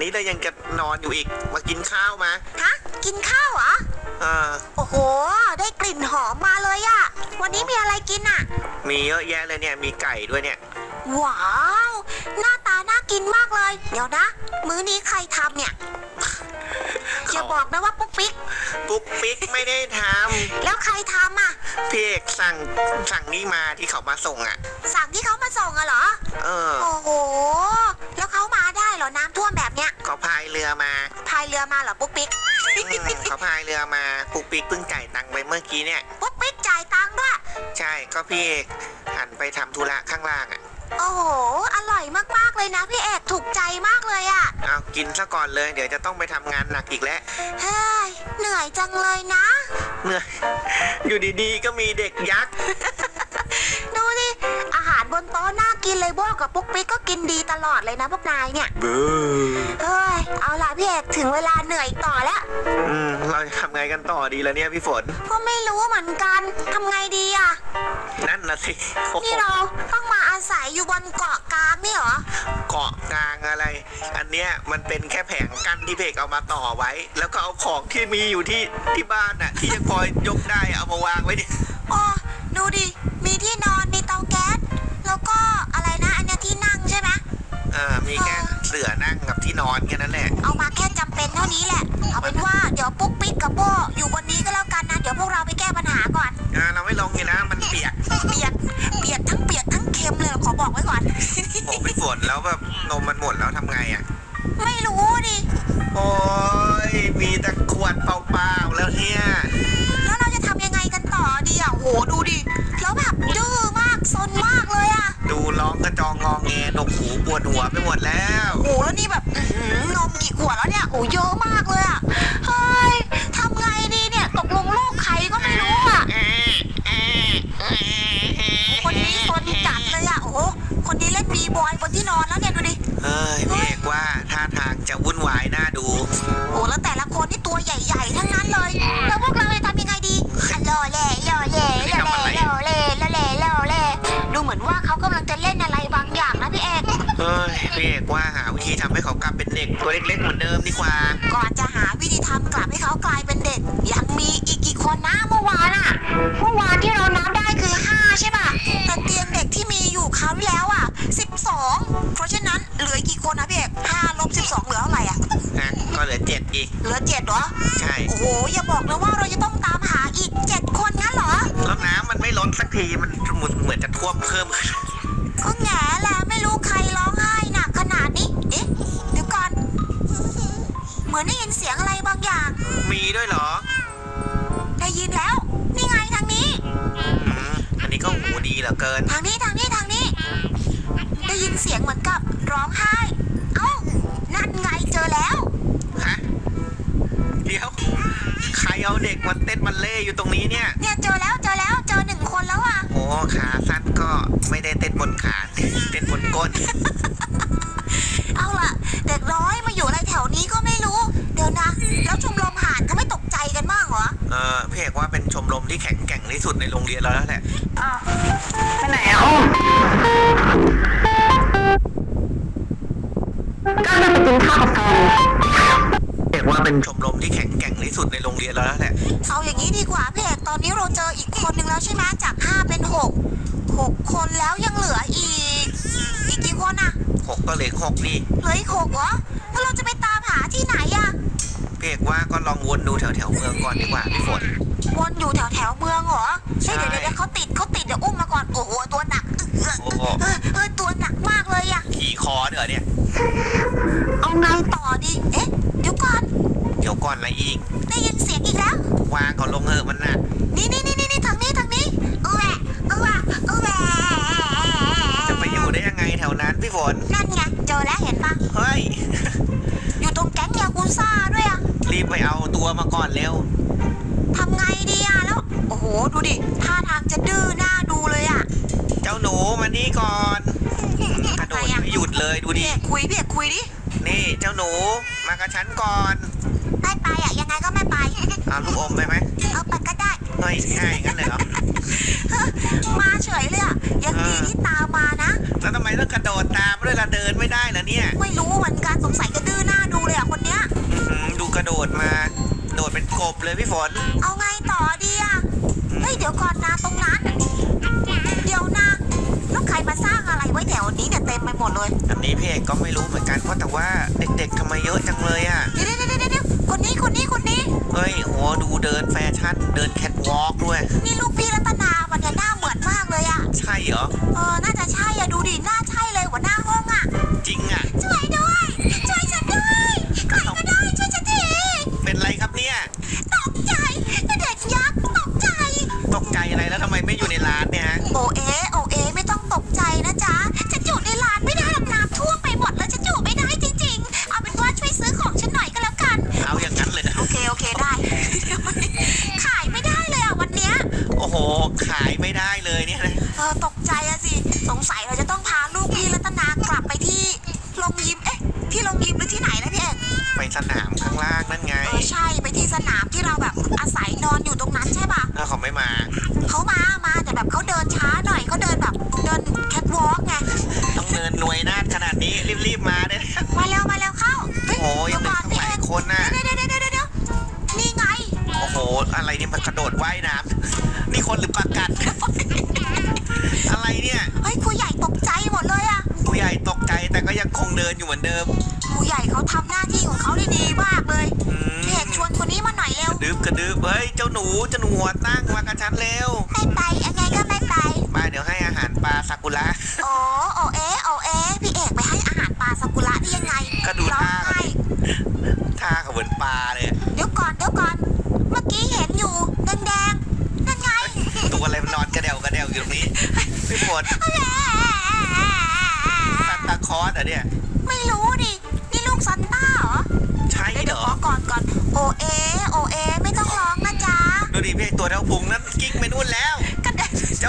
นาดนี้แล้วยังจะนอนอยู่อีก มากินข้าวมาฮะกินข้าวเหรอ เออ โอ้โห ได้กลิ่นหอมมาเลยอะวันนี้มีอะไรกินอะมีเยอะแยะเลยเนี่ย มีไก่ด้วยเนี่ย ว้าว หน้าตาน่ากินมากเลย เดี๋ยวนะ มื้อนี้ใครทำเนี่ย อย่าบอกนะว่าปุ๊กปิ๊ก ปุ๊กปิ๊กไม่ได้ทแล้วใครทำอะำพี่เอกสั่งสั่งนี่มาที่เขามาส่งอะ สั่งที่เขามาส่งอะเหรอ เออ โอ้โห แล้วเขามาได้เหรอ น้ำท่วมแบบเนี้ย เขาพายเรือมาพายเรือมาเหรอปุ๊กปิ๊ก อืมเขาพายเรือมาปุ๊กปิ๊กเพิ่งจ่ายตังค์ไปเมื่อกี้เนี่ย ปุ๊กปิ๊กจ่ายตังค์ด้วย ใช่ก็พี่เอกหันไปทำธุระข้างล่างอะ โอ้โห อร่อยมากๆเลยนะพี่เอกถูกใจมากเลยอะเอากินซะก่อนเลย เดี๋ยวจะต้องไปทำงานหนักอีกแล้ว เฮ้ยเหนื่อยจังเลยนะ เหนื่อย อยู่ดีๆ ก็มีเด็กยักษ์ ดูดิอาหารบนโต๊ะน่ากินเลยพวกกับปุ๊กปิ๊กก็กินดีตลอดเลยนะพวกนายเนี่ยบูเฮ้ยเอาล่ะพี่เอกถึงเวลาเหนื่อยต่อแล้ว อืม เราจะทำไงกันต่อดีล่ะเนี่ยพี่ฝน ก็ไม่รู้เหมือนกันทำไงดีอะนั่นนะสิโอ้โหนี่เราต้องมา อาศัยอยู่บนเกาะกลางนี่เหรอ เกาะกลางอะไร อันเนี้ยมันเป็นแค่แผงกั้นที่เพกเอามาต่อไว้ แล้วก็เอาของที่มีอยู่ที่ที่บ้านน่ะ ที่ยังพอยกได้เอามาวางไว้ดิโอ้ดูดิ มีที่นอนมีเตาแก๊ส แล้วก็อะไรนะอันเนี้ยที่นั่งใช่ไหมเออมีแค่เสื่อนั่งกับที่นอนแค่นั้นแหละ เอามาแค่จำเป็นเท่านี้แหละ เอาเป็นว่าเดี๋ยวปุ๊กปิ๊กกับโบ แล้วแบบนมมันหมดแล้วทำไงอะ ไม่รู้ดิ โอ้ยมีแต่ขวดเปล่าๆแล้วเนี่ย แล้วเราจะทำยังไงกันต่อดีอะโหดูดิ แล้วแบบดื้อมากซนมากเลยอะดูร้องกระจองงองแงนกหูปวดหัวไปหมดแล้ว โหแล้วนี่แบบอื้อหือนมกี่ขวดแล้วเนี่ยโอ้เยอะมากเลยอะ เฮ้ยทำไงดีเนี่ยตกลงลูกใครก็ไม่รู้อะ คนนี้ซนจัดเลยอะโอ้โหคนนี้เล่นบีบอยบนที่นอนแล้ว เนี่ยดูดิเฮ้ยพี่เอกว่าท่าทางจะวุ่นวายน่าดู โอ้แล้วแต่ละคนนี่ตัวใหญ่ๆ ทั้งนั้นเลย แล้วพวกเราจะทำยังไงดีอะล่อแหล่ล่อแหล่ล่อแหล่ล่อแหล่ล่อแหล่ล่อแหล่ดูเหมือนว่าเขากำลังจะเล่นอะไรบางอย่างนะพี่เอก เฮ้ยพี่เอกว่าหาวิธีทำให้เขากลับเป็นเด็กตัวเล็กๆเหมือนเดิมดีกว่า ก่อนจะหาวิธีทำกลับให้เขากลายเป็นเด็ก ยังมีอีกกี่คนนะเมื่อวานอะเมื่อวานที่เรานับได้คือ 5 ใช่ป่ะ แต่เตียงเด็กที่มีอยู่คราวที่แล้วอะ12 เพราะฉะนั้นเหลืออีกกี่ คนนะพี่เอก5ลบ12เหลือเท่าไหร่อะนะก็เหลือเจ็ดอีก เหลือ7เหรอ ใช่ โอ้โห อย่าบอกนะว่าเราจะต้องตามหาอีก7คนงั้นเหรอ แล้วน้ำมันไม่ลดสักทีมันเหมือนจะท่วมเพิ่มขึ้นก็แง่แหละไม่รู้ใครร้องไห้หนักขนาดนี้ เอ๊ะ เดี๋ยวก่อน เหมือนได้ยินเสียงอะไรบางอย่าง มีด้วยเหรอได้ยินแล้ว นี่ไงทางนี้ อืมอันนี้ก็หูดีเหลือเกิน ทางนี้ทางนี้ทางนี้ ได้ยินเสียงเหมือนกับร้องไห้ ใครเอาเด็กมาเต้นบัลเล่ต์อยู่ตรงนี้เนี่ย เนี่ยเจอแล้วเจอแล้วเจอหนึ่งคนแล้วอะ โอ้ขาสั้นก็ไม่ได้เต้นบนขาเต้นบนก้น เอาล่ะ เด็กร้อยมาอยู่อะไรแถวนี้ก็ไม่รู้ เดี๋ยวนะ แล้วชมรมห่านเขาไม่ตกใจกันบ้างเหรอเออพี่เอกว่าเป็นชมรมที่แข็งแกร่งที่สุดในโรงเรียนเราแล้วแหละ อ้าวไปไหนอะอ้อก็จะไปกินข้าวกับแฟน เอกว่าเป็นชมรมที่แข็งแกร่งที่ สุดในโรงเรียนเราแล้วแหละเอาอย่างนี้ดีกว่าพี่เอกตอนนี้เราเจออีกคนนึงแล้วใช่ไหมจากห้าเป็นหกหกคนแล้วยังเหลืออีก อีกกี่คนอะหกก็เหลือหกนี่เหลืออีกหกเหรอแล้วเราจะไปตามหาที่ไหนอะพี่เอกว่าก็ลองวนดูแถวแถวๆเมืองก่อนดีกว่าพี่ฝนวนอยู่แถวแถวๆเมืองเหรอใช่เฮ้ยเดี๋ยวเดี๋ยวเขาติดเขาติดเดี๋ยวอุ้มมาก่อนโอ้โหตัวหนักเออโอ้โหเออเออตัวหนักมากเลยอะขี่คอเด้อเนี่ยเอาไงต่อดี เอ๊ะ เดี๋ยวก่อน เดี๋ยวก่ อนอะไรอีก ได้ยินเสียงอีกแล้ว วางเขาลงเถอะมันหนักนี่นี่นี่นี่ทางนี้ทางนี้เออแหวะเออแหวะเออแหวะจะไปอยู่ได้ยังไงแถวนั้นพี่ฝน นั่นไงเจอแล้วเห็นปะเฮ้ย อยู่ตรงแก๊งยากุซ่าด้วยอะรีบไปเอาตัวมาก่อนเร็ว ทำไงดีอะแล้ว โอ้โห ดูดิ ท่าทางจะดื้อหน้าดูเลยอะเจ้าหนูมานี่ก่อนกระโดดไม่หยุดเลยดูดิ พี่เอกคุยพี่เอกคุยดิ นี่เจ้าหนูมากับฉันก่อน ไม่ไปอะยังไงก็ไม่ไป เอาลูกอมไปไหมเอาไปก็ได้ เฮ้ยง่ายงั้นเลยเหรอ มาเฉยเลยอะยังดีที่ตามมานะ แล้วทำไมต้องกระโดดตามด้วยล่ะเดินไม่ได้นะเนี่ยไม่รู้เหมือนกันสงสัยจะดื้อหน้าดูเลยอะคนเนี้ย อื้อหือดูกระโดดมา โดดเป็นกบเลยพี่ฝน เอาไงต่อดีอะเฮ้ยเดี๋ยวก่อนนะตรงนั้นเดี๋ยวนะแล้วใครมาสร้างอะไรไว้แถวนี้เนี่ยเต็มไปหมดเลยอันนี้พี่เอกก็ไม่รู้เหมือนกันเพราะแต่ว่าเด็กๆทำไมเยอะจังเลยอะ เดี๋ยวเดี๋ยวเดี๋ยวเดี๋ยว คนนี้คนนี้คนนี้ เฮ้ยโหดูเดินแฟชั่น เดินแคทวอล์กด้วย นี่ลูกพี่รัตนาวันเนี่ยหน้าเหมือนมากเลยอะ ใช่เหรอ จ้าหนูเจ้าหนูหัวตั้งมากับฉันเร็วไม่ไปยังไงก็ไม่ไป มาเดี๋ยวให้อาหารปลาซากุระ โอ้โอเอโอเอพี่เอกไปให้อาหารปลาซากุระได้ยังไงก็ดูร้องท่า ไห้ท่าเขาเหมือนปลาเลยอะเดี๋ยวก่อนเดี๋ยวก่อน เมื่อกี้เห็นอยู่แดงๆนั่นไงตัวอะไรมันนอนกระเดวกระเดวอยู่ตรงนี้พี่ฝนซันตาคลอสเหรอเนี่ย ไม่รู้ดิ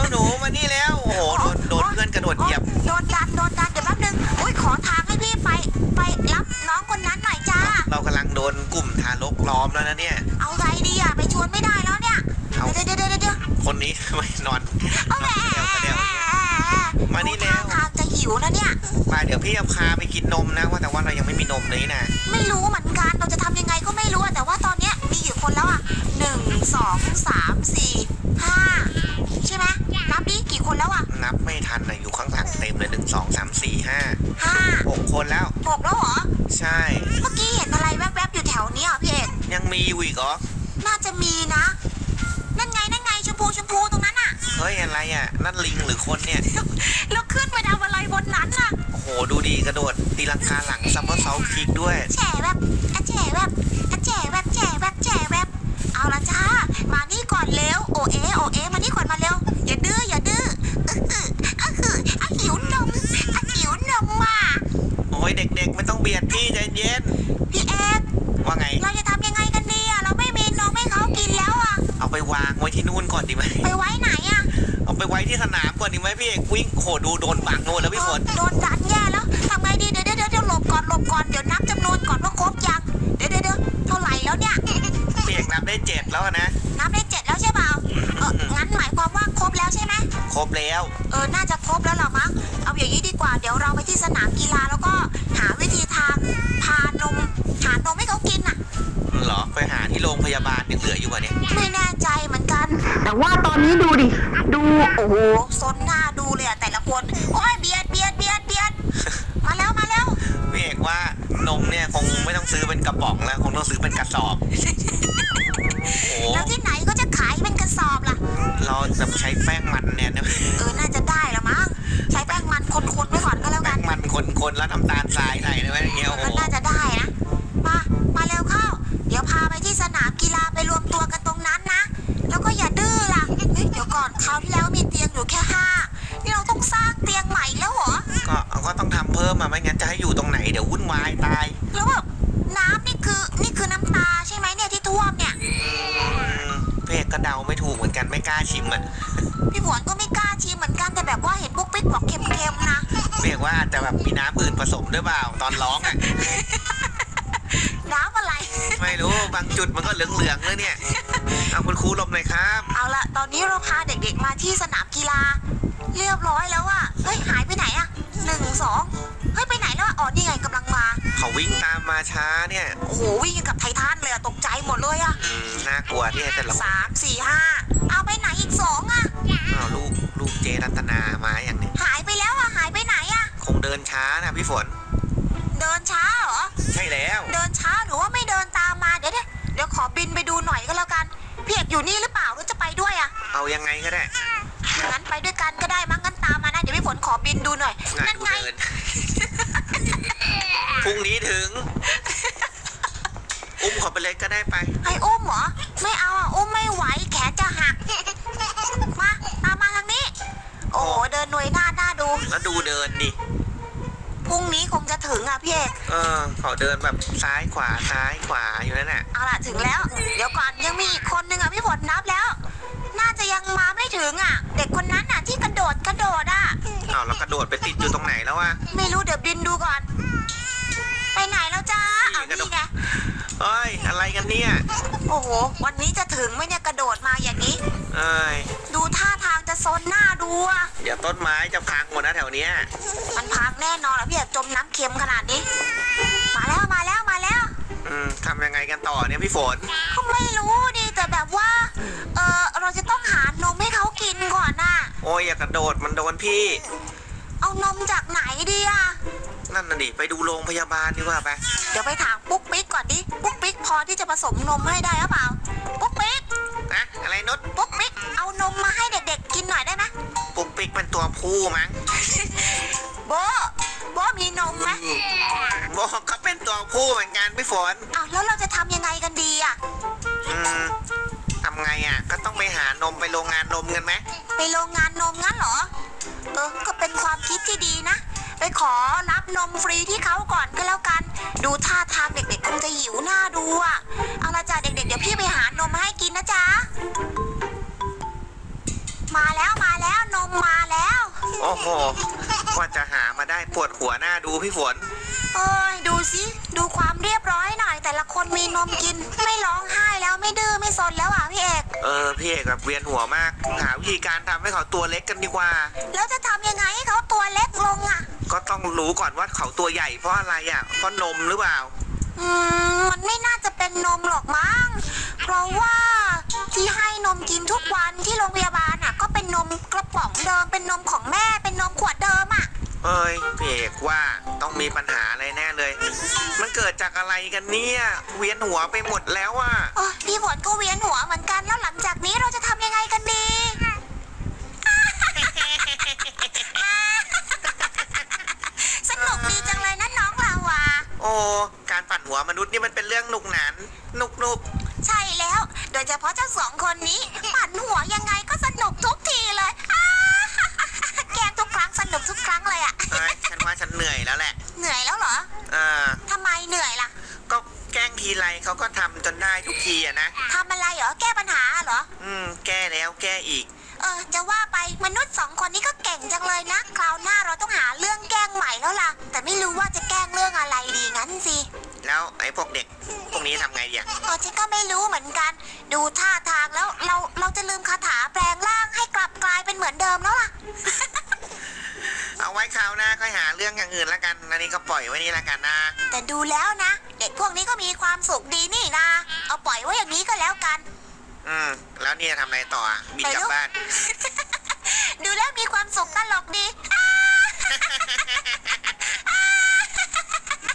จ้าหนูมานี่แล้วโอ้โหโดนโดนเพื่อนกระโดดเหยียบ โดนดันโดนดันเดี๋ยวแป๊บนึงอุ้ยขอทางให้พี่ไป ไปรับน้องคนนั้นหน่อยจ้า เรากำลังโดนกลุ่มทารกล้อมแล้วนะเนี่ย เอาไงดีอะไปชวนไม่ได้แล้วเนี่ยเอา เดี๋ยวเดี๋ยวเดี๋ยวเดี๋ยวคนนี้ ไม่นอนนเอาอนแหมกระเดวกระเดวมานี่แล้ว ท่าทางจะหิวนะเนี่ยมาเดี๋ยวพี่เอาพาไปกินนมนะว่าแต่ว่าเรายังไม่มีนมเลยนะ ไม่รู้เหมือนกันเราจะทำยังไงก็ไม่ คนแล้ว หกแล้วเหรอ ใช่ เมื่อกี้เห็นอะไรแวบๆอยู่แถวเนี้ยอะพี่เอก ยังมีอยู่อีกเหรอ น่าจะมีนะ นั่นไงนั่นไงชมพูชมพูตรงนั้นอะ เฮ้ยอะไรอะ นั่นลิงหรือคนเนี่ย แล้วขึ้นไปทำอะไรบนนั้นอะ โอ้โหดูดีกระโดด ตีลังกาหลังซัมเมอร์เซาคิกด้วย แฉแบบอะแฉแบบอะแฉแบบแฉแบบแฉแบบ เอาละจ้า มานี่ก่อนเร็ว โอเอโอเอมานี่ ไปไว้ที่สนามก่อนดีไหมพี่เอกวิ่งโหดูโดนบังโน่นแล้วพี่ฝนโดนดันแย่แล้วทำไงดีเดี๋ยวเดี๋ยวเดี๋ยวหลบก่อนหลบก่อนเดี๋ยวนับจำนวนก่อนว่าครบยังเดี๋ยวเดี๋ยวเดี๋ยวเท่าไหร่แล้วเนี่ยพี่เอกนับได้เจ็ดแล้วนะนับได้เจ็ดแล้วใช่เปล่าเอองั้นหมายความว่าครบแล้วใช่ไหมครบแล้วเออน่าจะครบแล้วเหรอมั้งเอาอย่างนี้ดีกว่าเดี๋ยวเราไปที่สนามกีฬาแล้วก็หาวิธีทางพานมหานมให้เขากินอะเหรอไปหาที่โรงพยาบาลยังเหลืออยู่ป่ะเนี่ยไม่แน่ใจเหมือนกัน แต่ว่าตอนนี้ดูดิดูโอ้โหโอ้ซนหน้าดูเลยอะแต่ละคนโอ้ยเบียดเบียดเบียดเบียดมาแล้วมาแล้วพี่เอกว่านมเนี่ยคงไม่ต้องซื้อเป็นกระป๋องแล้วคงต้องซื้อเป็นกระสอบ อกว่าอาจจะแบบมีน้ำอื่นผสมด้วยเปล่าตอนร้องอะ น้ำอะไร ไม่รู้บางจุดมันก็เหลืองๆเลยเนี่ย เอาคุณครูหลบหน่อยครับ เอาละตอนนี้เราพาเด็กๆมาที่สนามกีฬา เรียบร้อยแล้วอะเฮ้ยหายไปไหนอะหนึ่งสองเฮ้ยไปไหนแล้วอะอ๋อนี่ไงกำลังมาเขาวิ่งตามมาช้าเนี่ยโอ้โหวิ่งกับไททันเลยอะตกใจหมดเลยอะอืมน่ากลัวเนี่ยแต่ละคนสามสี่ห้าเอาไปไหนอีกสองอะอ้าวลูกลูกเจรัตนามาอย่างเนี้ยหายไปแล้วอะหายไปไหนอะคงเดินช้านะพี่ฝน เดินช้าเหรอ ใช่แล้ว เดินช้าหรือว่าไม่เดินตามมาเดี๋ยวเดี๋ยวเดี๋ยวขอบินไปดูหน่อยก็แล้วกันพี่เอกอยู่นี่หรือเปล่าหรือจะไปด้วยอะเอายังไงก็ได้ งั้นไปด้วยกันก็ได้มั้งงั้นตามมานะเดี๋ยวพี่ฝนขอบินดูหน่อยง่ายนั่นกูไง เดิน พรุ่งนี้ถึง อุ้มเขอไปเลยก็ได้ไป ไอ้อุ้มเหรอ ไม่เอาอะอุ้มไม่ไหวแขนจะหัก มาตามมาทางนี้ โอ้โหเดินหน่วยหน้าหน้าดู แล้วดูเดินดิ พรุ่งนี้คง จะถึงอะพี่เอกเออเขาเดินแบบซ้ายขวาซ้ายขวาอยู่นั่นน่ะเอาล่ะถึงแล้ว เดี๋ยวก่อนยังมีอีกคนนึงอะพี่ฝนนับแล้ว น่าจะยังมาไม่ถึงอะ เด็กคนนั้นอะที่กระโดดกระโดดอะเอาแล้วกระโดดไปติดอยู่ตรงไหนแล้ววะ ไม่รู้เดี๋ยวบินดูก่อน ไปไหนแล้วจ้าเอานี่ไง เอ้ย อะไรกันเนี่ย โอ้โห วันนี้จะถึงไหมเนี่ยกระโดดมาอย่างนี้ เอ้ย ดูท่าทางจะซนหน้าดูอะเดี๋ยวต้นไม้จะพังหมดนะแถวเนี้ย มันพังแน่นอนอะพี่เอกจมน้ำเค็มขนาดนี้ มาแล้วมาแล้วมาแล้ว อืมทำยังไงกันต่อเนี่ยพี่ฝน ก็ไม่รู้ดิแต่แบบว่า เออเราจะต้องหานมให้เขากินก่อนน่ะ โอ้ยอย่ากระโดดมันโดนพี่ เอานมจากไหนดีอะ นั่นน่ะดิไปดูโรงพยาบาลดีกว่าไปเดี๋ยวไปถามปุ๊กปิ๊กก่อนดิ ปุ๊กปิ๊กพอที่จะผสมนมให้ได้หรือเปล่า ปุ๊กปิ๊ก นะอะไรนุชปุ๊กปิ๊ก เอานมมาให้เด็กๆกินหน่อยได้ไหมปุ๊กปิ๊กเป็นตัวผู้มั้งโบโบมีนมไหมบอกเขาเป็นตัวผู้เหมือนกันพี่ฝนอ้าวแล้วเราจะทำยังไงกันดีอะ อืมทำไงอะ ก็ต้องไปหานมไปโรงงานนมกันไหมไปโรงงานนมงั้นเหรอ เออ ก็เป็นความคิดที่ดีนะ ไปขอรับนมฟรีที่เขาก่อนก็แล้วกัน ดูท่าทางเด็กๆคงจะหิวหน้าดูอะ เอาละจ้ะเด็กๆ เดี๋ยวพี่ไปหานมมาให้กินนะจ๊ะ มาแล้วมาแล้วนมมาแล้ว โอ้โหกว่าจะหามาได้ปวดหัวหน้าดูพี่ฝน เอ้ยดูสิดูความเรียบร้อยหน่อย แต่ละคนมีนมกิน ไม่ร้องไห้แล้วไม่ดื้อไม่ซนแล้วอะพี่เอก เออพี่เอกแบบเวียนหัวมาก หาวิธีการทำให้เขาตัวเล็กกันดีกว่า แล้วจะทำยังไงให้เขาตัวเล็กลงอะ ก็ต้องรู้ก่อนว่าเขาตัวใหญ่เพราะอะไรอะเพราะนมหรือเปล่า อืมมันไม่น่าจะเป็นนมหรอกมั้ง เพราะว่าที่ให้นมกินทุกวันที่โรงพยาบาลอะ ก็เป็นนมกระป๋องเดิม เป็นนมของแม่ เป็นนมขวดเดิมอะ เอ้ยพี่เอกว่าต้องมีปัญหาอะไรแน่เลย มันเกิดจากอะไรกันเนี่ย เวียนหัวไปหมดแล้วอะ โอ้ยพี่ฝนก็เวียนหัวเหมือนกันแล้วหลังจากนี้เราจะทำยังไงกันดี สนุกดีจังเลยนะน้องเราอะ โอ้ การปั่นหัวมนุษย์นี่มันเป็นเรื่องหนุกหนานนุกนุกใช่แล้ว โดยเฉพาะเจ้าสองคนนี้ ปั่นหัวยังไงก็สนุกทุกทีเลยอ้าแกล้งทุกครั้งสนุกทุกครั้งเลยอะเอ้ยฉันว่าฉันเหนื่อยแล้วแหละเหนื่อยแล้วเหรอเออทำไมเหนื่อยล่ะก็แกล้งทีไรเขาก็ทำจนได้ทุกทีอะนะทำอะไรเหรอแก้ปัญหาเหรอ อืม แก้แล้วแก้อีก เออ จะว่าไปมนุษย์สองคนนี้ก็เก่งจังเลยนะ คราวหน้าเราต้องหาเรื่องแกล้งใหม่แล้วล่ะ แต่ไม่รู้ว่าจะแกล้งเรื่องอะไรดีงั้นสิ แล้วไอ้พวกเด็กพวกนี้ทำไงดีอะเออฉันก็ไม่รู้เหมือนกัน ดูท่าทางแล้วเราเราจะลืมคาถาแปลงร่างให้กลับกลายเป็นเหมือนเดิมแล้วล่ะ เอาไว้คราวหน้าค่อยหาเรื่องอย่างอื่นละกันอันนี้ก็ปล่อยไว้นี่ละกันนะแต่ดูแล้วนะ เด็กพวกนี้ก็มีความสุขดีนี่นะ เอาปล่อยไว้อย่างนี้ก็แล้วกัน อืม แล้วเนี่ยทำอะไรต่ออะบินกลับไม่รู้บ้าน ดูแล้วมีความสุขตลกดี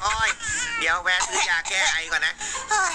โอ้ย เดี๋ยวแวะซื้อยาแก้ไอก่อนนะ เฮ้ย